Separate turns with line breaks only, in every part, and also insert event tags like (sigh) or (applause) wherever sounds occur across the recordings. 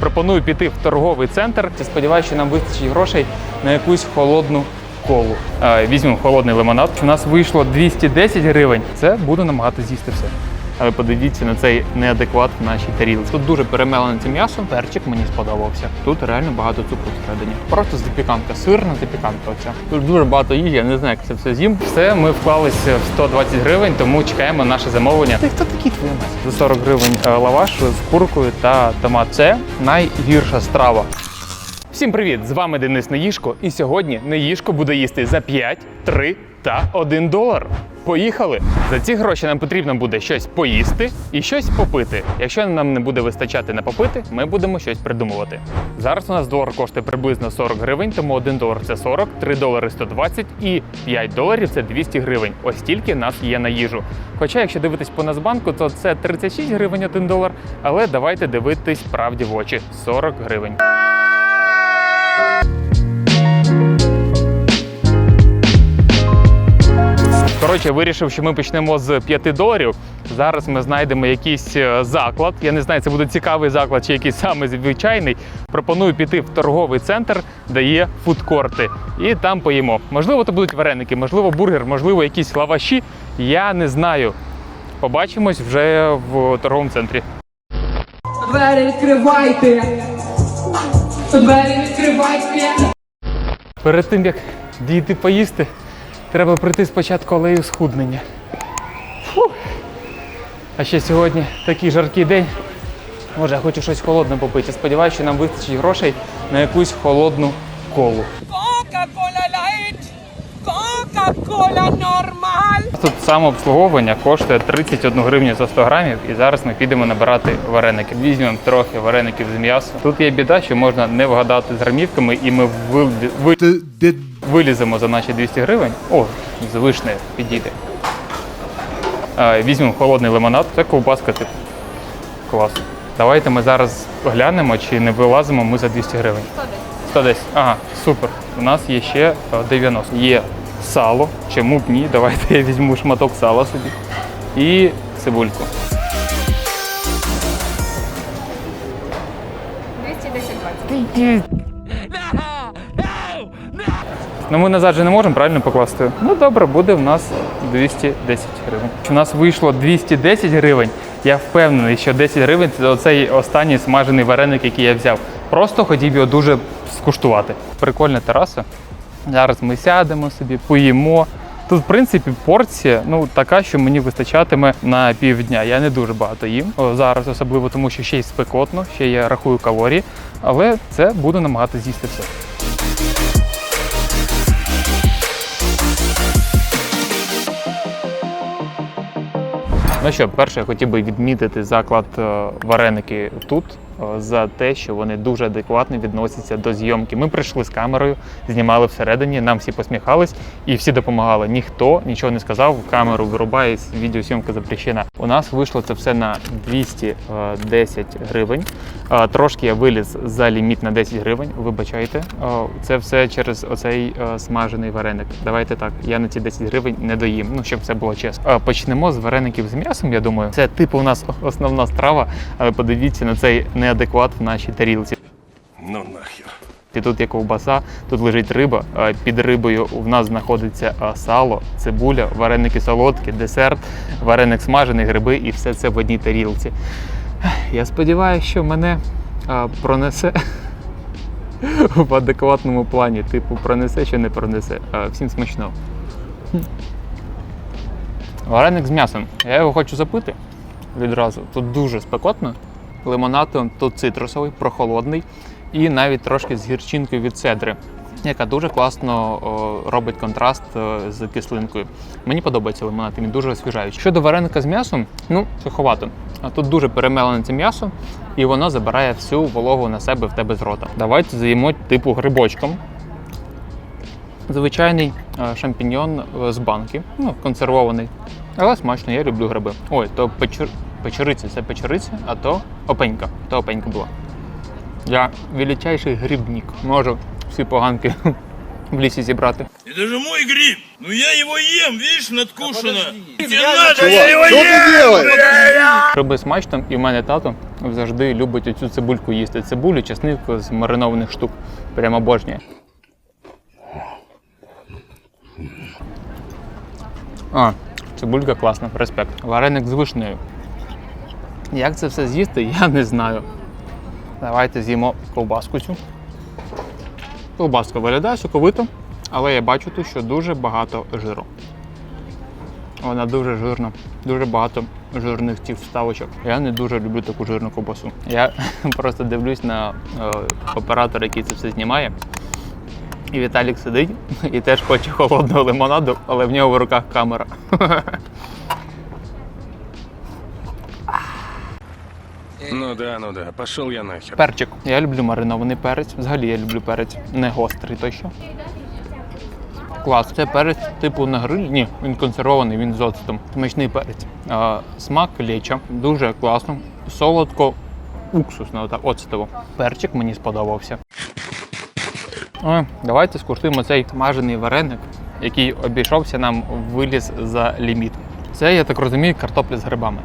Пропоную піти в торговий центр. Сподіваюся, що нам вистачить грошей на якусь холодну колу. Е, Візьмемо холодний лимонад. У нас вийшло 210 гривень. Це буду намагатися з'їсти все. Але подивіться на цей неадекват в нашій тарілці. Тут дуже перемелене це м'ясо. Перчик мені сподобався. Тут реально багато цукру всередині. Просто запіканка, сирна запіканка. Оця. Тут дуже багато їжі, я не знаю, як це все з'їм. Все, ми вклалися в 120 гривень, тому чекаємо наше замовлення. Ти хто такі твої мать? За 40 гривень е, лаваш з куркою та томат. Це найгірша страва. Всім привіт! З вами Денис Неїшко. І сьогодні Неїшко буде їсти за 5, 3 та 1 долар. Поїхали! За ці гроші нам потрібно буде щось поїсти і щось попити. Якщо нам не буде вистачати на попити, ми будемо щось придумувати. Зараз у нас долар коштує приблизно 40 гривень, тому 1 долар це 40, 3 долари 120 і 5 доларів це 200 гривень. Ось стільки нас є на їжу. Хоча, якщо дивитись по Нацбанку, то це 36 гривень 1 долар. Але давайте дивитись правді в очі 40 гривень. Коротше, вирішив, що ми почнемо з 5 доларів. Зараз ми знайдемо якийсь е, заклад. Я не знаю, це буде цікавий заклад чи якийсь саме звичайний. Пропоную піти в торговий центр, де є фудкорти, і там поїмо. Можливо, то будуть вареники, можливо, бургер, можливо, якісь лаваші. Я не знаю. Побачимось вже в торговому центрі.
Двері відкривайте! Двері відкривайте!
Перед тим як дійти поїсти, треба пройти спочатку алею схуднення. Фу. А ще сьогодні такий жаркий день. Може, я хочу щось холодне попити. Сподіваюся, що нам вистачить грошей на якусь холодну колу.
Light! Coca-Cola Normal!
Тут самообслуговування коштує 31 гривню за 100 грамів, і зараз ми підемо набирати вареники. Візьмемо трохи вареників з м'ясом. Тут є біда, що можна не вгадати з грамівками, і ми ви- ви- виліземо за наші 200 гривень. О, з вишнею підійде. Е, Візьмемо холодний лимонад, це ковбаска типу. Клас. Давайте ми зараз глянемо, чи не вилазимо ми за 200 гривень. 110. Ага, супер. У нас є ще е, 90. Є сало. Чому б ні? Давайте я візьму шматок сала собі. І цибульку.
210-20.
Ну ми назад же не можемо правильно покласти. Ну добре, буде в нас 210 гривень. У нас вийшло 210 гривень. Я впевнений, що 10 гривень це оцей останній смажений вареник, який я взяв. Просто хотів його дуже скуштувати. Прикольна тераса. Зараз ми сядемо собі, поїмо. Тут, в принципі, порція ну така, що мені вистачатиме на півдня. Я не дуже багато їм зараз, особливо тому, що ще й спекотно, ще я рахую калорії, але це буду намагатися з'їсти все. Ну що, перше, я хотів би відмітити заклад е, вареники тут за те, що вони дуже адекватно відносяться до зйомки. Ми прийшли з камерою, знімали всередині, нам всі посміхались і всі допомагали. Ніхто нічого не сказав, камеру вирубає, відеосйомка запрещена. У нас вийшло це все на 210 гривень. Е, Трошки я виліз за ліміт на 10 гривень. Вибачайте, Е, це все через оцей е, смажений вареник. Давайте так, я на ці 10 гривень не доїм. Ну щоб це було чесно. Е, Почнемо з вареників з м'ясом. Я думаю, це типу у нас основна страва. Але подивіться на цей неадекват в нашій тарілці.
Ну нахер.
І тут є ковбаса, тут лежить риба. е, Під рибою у нас знаходиться е, сало, цибуля, вареники солодкі, десерт, вареник смажений, гриби і все це в одній тарілці. Я сподіваюся, що мене е, пронесе (laughs) в адекватному плані. Типу, пронесе чи не пронесе. Всім смачного. Вареник з м'ясом. Я його хочу запити відразу. Тут дуже спекотно. Лимонад тут цитрусовий, прохолодний і навіть трошки з гірчинкою від цедри, яка дуже класно робить контраст е, з кислинкою. Мені подобається лимонад, він дуже освіжаючий. Щодо вареника з м'ясом, ну суховато. Тут дуже перемелене це м'ясо, і воно забирає всю вологу на себе в тебе з рота. Давайте заїмо типу грибочком. Звичайний е, шампіньйон е, з банки, ну, консервований. Але смачно, я люблю гриби. Ой, то печер... печериця, це печериця, а то опенька. То опенька була. Я величайший грибник. Можу всі поганки (laughs) в лісі зібрати.
Это же мой гриб. Ну я его ем, видишь, надкушено. Тебе надо, я
ты
смачно, і в мене тато завжди любить оцю цибульку їсти. Цибулю, чесник з маринованих штук. Прямо обожнює. А, цибулька класна, респект. Вареник з вишнею. Як це все з'їсти, я не знаю. Давайте з'їмо ковбаску цю. Ковбаска виглядає соковито, але я бачу тут, що дуже багато жиру. Вона дуже жирна, дуже багато жирних цих вставочок. Я не дуже люблю таку жирну ковбасу. Я (laughs) просто дивлюсь на е, оператора, який це все знімає. І Віталік сидить і теж хоче холодного лимонаду, але в нього в руках камера. (laughs)
Ну да, ну да, пошел я нахер.
Перчик. Я люблю маринований перець. Взагалі я люблю перець. Не гострий той що. Клас. Це перець типу на гриль. Ні, він консервований, він з оцтом. Смачний перець. А, смак леча. Дуже класно. Солодко, уксусно, так, оцтово. Перчик мені сподобався. О, давайте скуштуємо цей смажений вареник, який обійшовся нам виліз за ліміт. Це, я так розумію, картопля з грибами.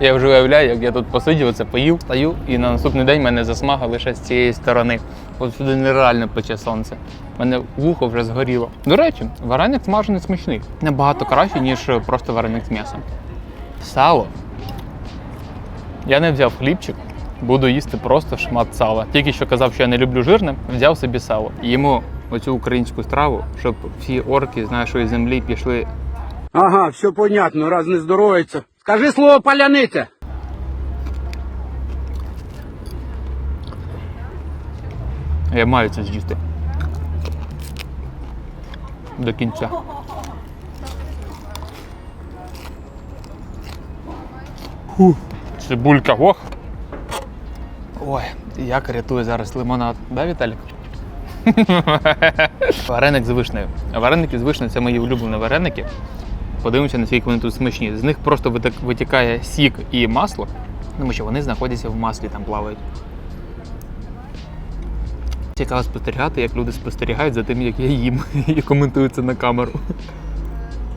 Я вже уявляю, як я тут посидів, це поїв, стаю, і на наступний день мене засмага лише з цієї сторони. От сюди нереально пече сонце. У мене вухо вже згоріло. До речі, вареник смажений смачний. Набагато краще, ніж просто вареник з м'ясом. Сало. Я не взяв хлібчик, буду їсти просто шмат сала. Тільки що казав, що я не люблю жирне, взяв собі сало. Їмо оцю українську страву, щоб всі орки з нашої землі пішли
Ага, все понятно, раз не здоровается. Скажи слово поляныця.
Я маю це з'їсти. До кінця. Фу. Цибулька, ох. Ой, як рятує зараз лимонад. Да, Віталік? (laughs) Вареник з вишнею. Вареники з вишнею це мої улюблені вареники. Подивимося, наскільки вони тут смачні. З них просто витікає сік і масло, тому що вони знаходяться в маслі, там плавають. Цікаво спостерігати, як люди спостерігають за тим, як я їм (laughs) і коментують це на камеру.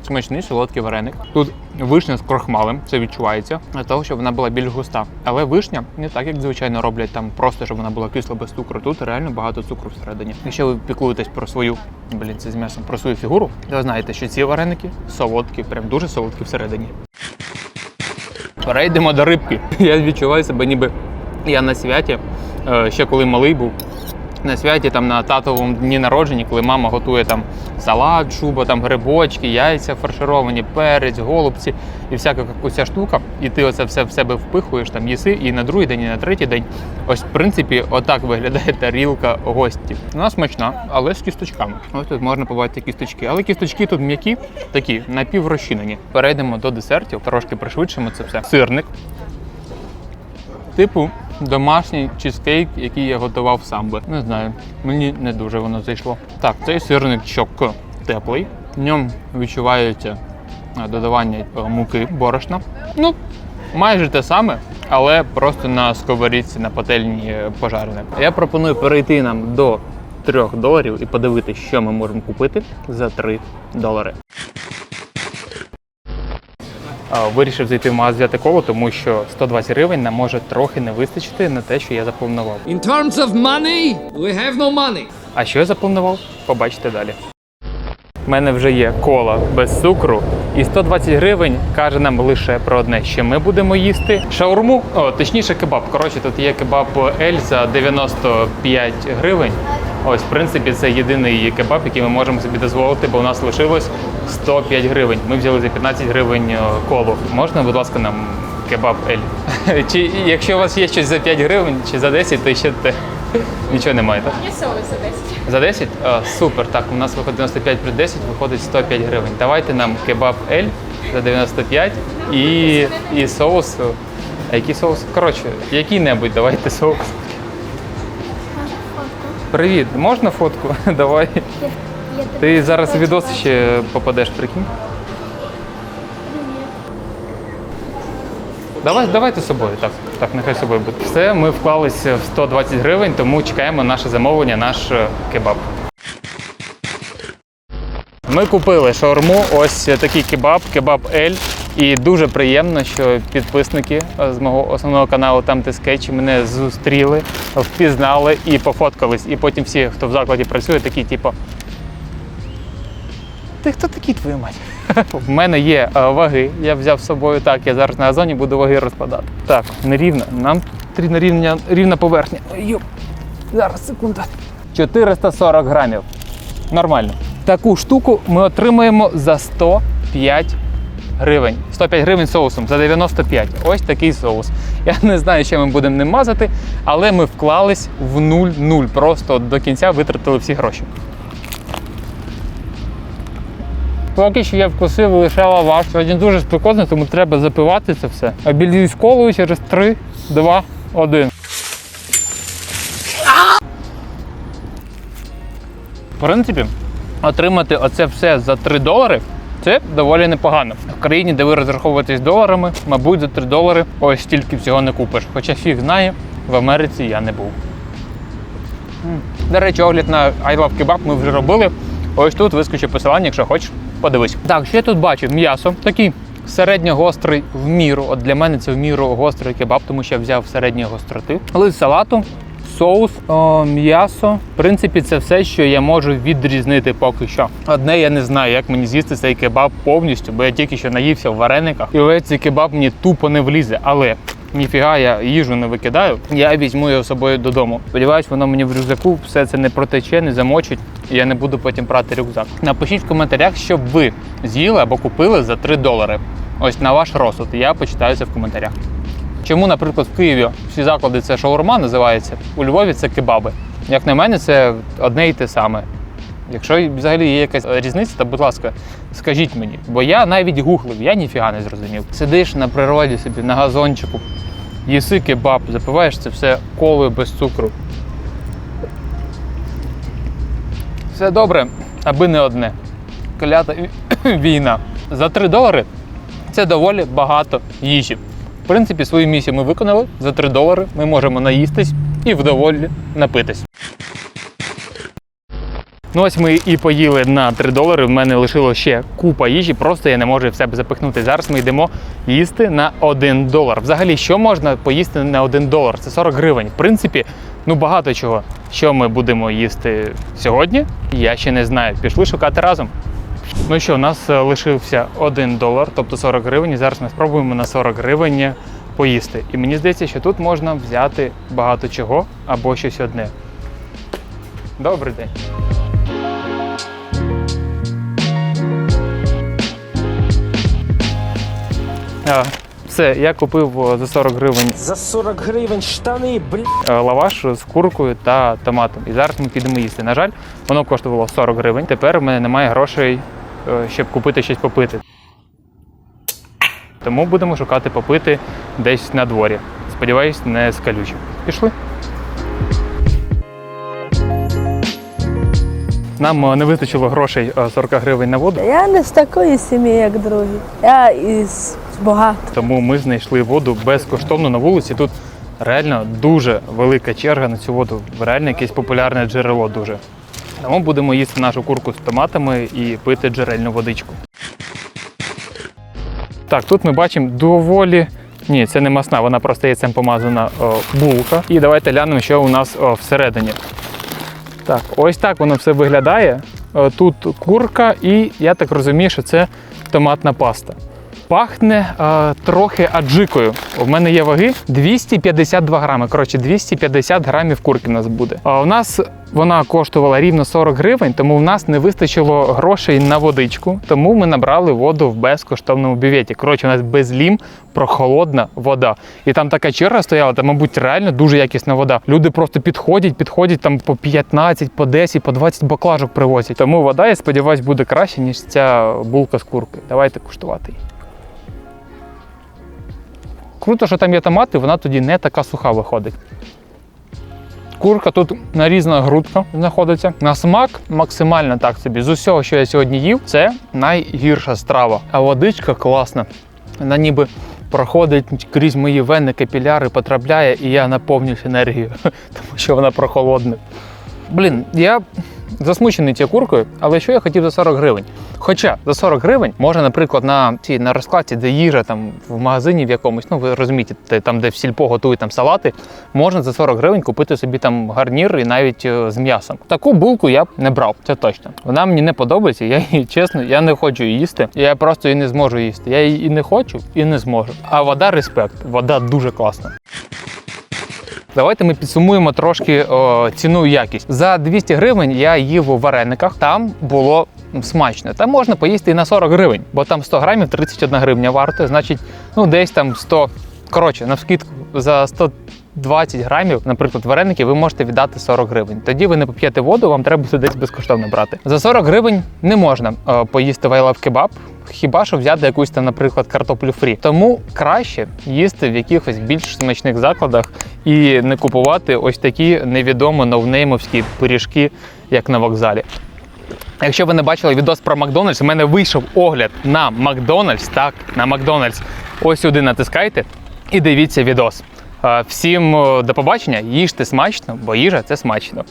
Смачний солодкий вареник. Тут вишня з крохмалем, це відчувається, для того, щоб вона була більш густа. Але вишня не так, як звичайно роблять там просто, щоб вона була кисла без цукру. Тут реально багато цукру всередині. Якщо ви піклуєтесь про свою, блін, це з м'ясом, про свою фігуру, то знаєте, що ці вареники солодкі, прям дуже солодкі всередині. Перейдемо до рибки. (laughs) Я відчуваю себе, ніби я на святі, е, ще коли малий був. На святі там на татовому дні народження, коли мама готує там салат, шуба, там грибочки, яйця фаршировані, перець, голубці і всяка уся штука. І ти оце все в себе впихуєш, там їси, і на другий день, і на третій день. Ось, в принципі, отак виглядає тарілка гості. Вона смачна, але з кісточками. Ось тут можна побачити кісточки. Але кісточки тут м'які, такі напіврозчинені. Перейдемо до десертів, трошки пришвидшимо це все. Сирник. Типу домашній чизкейк, який я готував сам би. Не знаю, мені не дуже воно зайшло. Так, цей сирничок теплий. В ньому відчувається е, додавання е, муки борошна. Ну, майже те саме, але просто на сковорідці, на пательні е, пожарене. Я пропоную перейти нам до 3 доларів і подивитися, що ми можемо купити за 3 долари. Вирішив зайти в магазин взяти коло, тому що 120 гривень нам може трохи не вистачити на те, що я запланував.
In terms of money, we have no money.
А що я запланував? Побачите далі. У мене вже є кола без цукру, і 120 гривень каже нам лише про одне, що ми будемо їсти шаурму, о, точніше, кебаб. Коротше, тут є кебаб Ель за 95 гривень. Ось, в принципі, це єдиний кебаб, який ми можемо собі дозволити, бо у нас лишилось 105 гривень. Ми взяли за 15 гривень е, колу. Можна, будь ласка, нам кебаб Ель? (laughs) Чи якщо у вас є щось за 5 гривень чи за 10, то ще те. (laughs) Нічого немає, так?
Є соус за 10.
За 10? А, супер. Так, у нас виходить 95 плюс 10, виходить 105 гривень. Давайте нам кебаб Ель за 95 і, і соус. А який соус? Коротше, який-небудь давайте соус. Привіт, можна фотку? (laughs) Давай. Ти зараз в відос ще попадеш, прикинь. Давай, давайте з собою. Так, так, нехай з собою буде. Все, ми вклалися в 120 гривень, тому чекаємо наше замовлення, наш е, кебаб. Ми купили шаурму, ось такий кебаб, кебаб Ель. І дуже приємно, що підписники е, з мого основного каналу там ти скетчі мене зустріли, впізнали і пофоткались. І потім всі, хто в закладі працює, такі, типу. Ти хто такий твою мать? (laughs) В мене є е, ваги, я взяв з собою так, я зараз на газоні буду ваги розкладати. Так, нерівно. Нам потрібна рівня, рівна поверхня. Йоп. Зараз, секунда. 440 грамів. Нормально. Таку штуку ми отримаємо за 105 гривень. 105 гривень соусом за 95. Ось такий соус. Я не знаю, що ми будемо ним мазати, але ми вклались в 0-0. Просто до кінця витратили всі гроші. Поки що я вкусив лише лаваш. Сьогодні дуже спекотно, тому треба запивати це все. Обілюсь колою через 3, 2, 1. В принципі, отримати оце все за 3 долари це доволі непогано. В країні, де ви розраховуєтесь доларами, мабуть, за 3 долари ось стільки всього не купиш. Хоча фіг знає, в Америці я не був. До речі, огляд на I Love Kebab ми вже робили. Ось тут вискочить посилання, якщо хочеш, подивись. Так, що я тут бачу? М'ясо. Такий середньогострий в міру. От для мене це в міру гострий кебаб, тому що я взяв середньої гостроти. Лист салату, соус, м'ясо. В принципі, це все, що я можу відрізнити поки що. Одне я не знаю, як мені з'їсти цей кебаб повністю, бо я тільки що наївся в варениках, і весь цей кебаб мені тупо не влізе. Але ніфіга я їжу не викидаю. Я візьму його з собою додому. Сподіваюсь, воно мені в рюкзаку все це не протече, не замочить, я не буду потім прати рюкзак. Напишіть в коментарях, що ви з'їли або купили за 3 долари. Ось на ваш розсуд. Я почитаю це в коментарях. Чому, наприклад, в Києві всі заклади це шаурма називається, у Львові це кебаби. Як на мене, це одне і те саме. Якщо взагалі є якась різниця, то будь ласка, скажіть мені. Бо я навіть гуглив, я ніфіга не зрозумів. Сидиш на природі собі, на газончику, їси кебаб, запиваєш це все колою без цукру. Все добре, аби не одне. Клята (coughs) війна. За 3 долари це доволі багато їжі. В принципі, свою місію ми виконали. За 3 долари ми можемо наїстись і вдоволі напитись. Ну ось ми і поїли на 3 долари. В мене лишило ще купа їжі, просто я не можу в себе запихнути. Зараз ми йдемо їсти на 1 долар. Взагалі, що можна поїсти на 1 долар? Це 40 гривень. В принципі, ну багато чого. Що ми будемо їсти сьогодні, я ще не знаю. Пішли шукати разом. Ну що, у нас е, лишився 1 долар, тобто 40 гривень. Зараз ми спробуємо на 40 гривень поїсти. І мені здається, що тут можна взяти багато чого або щось одне. Добрий день. А, все, я купив за 40 гривень
За 40 гривень штани, блядь.
е, лаваш з куркою та томатом. І зараз ми підемо їсти. На жаль, воно коштувало 40 гривень. Тепер в мене немає грошей, е, щоб купити щось попити. Тому будемо шукати попити десь на дворі. Сподіваюсь, не з калючим. Пішли. Нам е, не вистачило грошей е, 40 гривень на воду,
Я не з такої сім'ї, як другі. Я із багато.
тому ми знайшли воду безкоштовно на вулиці. Тут реально дуже велика черга на цю воду. Реально якесь популярне джерело дуже. Тому будемо їсти нашу курку з томатами і пити джерельну водичку. Так, тут ми бачимо доволі. Ні, це не масна, вона просто яйцем помазана о, булка. І давайте глянемо, що у нас о, всередині. Так, ось так воно все виглядає. Тут курка, і я так розумію, що це томатна паста. Пахне е, трохи аджикою. У мене є ваги 252 грами. Коротше, 250 грамів курки в нас буде. А у нас вона коштувала рівно 40 гривень, тому в нас не вистачило грошей на водичку. Тому ми набрали воду в безкоштовному бюветі. Коротше, у нас безлім прохолодна вода. І там така черга стояла, там, мабуть, реально дуже якісна вода. Люди просто підходять, підходять там по 15, по 10, по 20 баклажок привозять. Тому вода, я сподіваюся, буде краще, ніж ця булка з курки. Давайте куштувати її. Круто, що там є томати, вона тоді не така суха виходить. Курка тут нарізана грудка знаходиться. На смак максимально так собі. З усього, що я сьогодні їв, це найгірша страва. А водичка класна. Вона ніби проходить крізь мої вени, капіляри, потрапляє, і я наповнююсь енергією, (laughs) тому що вона прохолодна. Блін, я засмучений цією куркою, але що я хотів за 40 гривень? Хоча за 40 гривень можна, наприклад, на цій на розкладці, де їжа там в магазині в якомусь, ну ви розумієте, там, де в сільпо готують там салати, можна за 40 гривень купити собі там гарнір і навіть е, з м'ясом. Таку булку я б не брав, це точно. Вона мені не подобається. Я її (laughs) чесно, я не хочу її їсти. Я просто її не зможу їсти. Я її і не хочу, і не зможу. А вода респект. Вода дуже класна. Давайте ми підсумуємо трошки о, ціну і якість. За 200 гривень я їв у варениках. Там було смачно. Там можна поїсти і на 40 гривень, бо там 100 грамів 31 гривня варто. Значить, ну десь там 100. Коротше, на вскидку за 120 грамів, наприклад, вареники, ви можете віддати 40 гривень. Тоді ви не поп'єте воду, вам треба буде десь безкоштовно брати. За 40 гривень не можна е, поїсти вайлав кебаб. Хіба що взяти якусь там, наприклад, картоплю фрі. Тому краще їсти в якихось більш смачних закладах і не купувати ось такі невідомо новнеймовські пиріжки, як на вокзалі. Якщо ви не бачили відос про Макдональдс, у мене вийшов огляд на Макдональдс. Так, на Макдональдс. Ось сюди натискайте і дивіться відос. Е, Всім е, до побачення, їжте смачно, бо їжа це смачно.